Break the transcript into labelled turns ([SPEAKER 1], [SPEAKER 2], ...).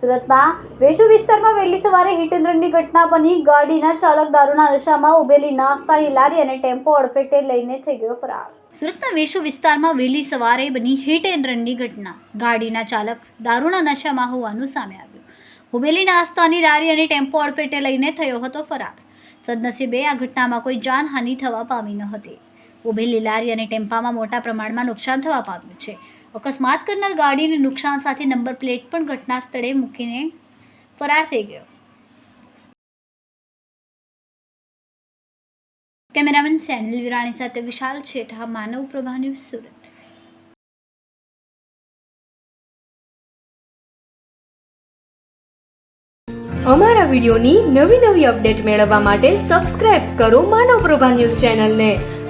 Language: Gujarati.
[SPEAKER 1] સુરતમાં વેશુ વિસ્તારમાં વહેલી સવારે હિટ એન્ડ રનની ઘટના બની. ગાડીના ચાલક દારૂના નશામાં ઉભેલી નાસ્તાની લારી અને ટેમ્પો અડફેટે લઈને થઈ ગયો ફરાર. સુરતના વેશુ વિસ્તારમાં વહેલી સવારે બની હિટ એન્ડ રનની ઘટના. ગાડીના ચાલક દારૂના નશામાં હોવાનું સામે આવ્યું. ઉભેલી નાસ્તાની લારી અને ટેમ્પો અડફેટે લઈને થયો હતો ફરાર. સદનસીબે આ ઘટનામાં કોઈ જાનહાનિ થવા પામી ન હતી. ઉભેલી લારી અને ટેમ્પામાં મોટા પ્રમાણમાં નુકસાન થવા પામ્યું છે. અકસ્માત કરનાર ગાડીને નુકસાન સાથે નંબર પ્લેટ પણ ઘટના સ્થળે મૂકીને ફરાર થઈ ગયો. કેમેરામેન સેનિલ વિરાણી સાથે વિશાલ છેઠા, માનવ પ્રભા ન્યૂઝ સુરત.
[SPEAKER 2] અમારા વિડીયોની નવી નવી અપડેટ મેળવવા માટે સબસ્ક્રાઇબ કરો માનવ પ્રભા ન્યૂઝ ચેનલને.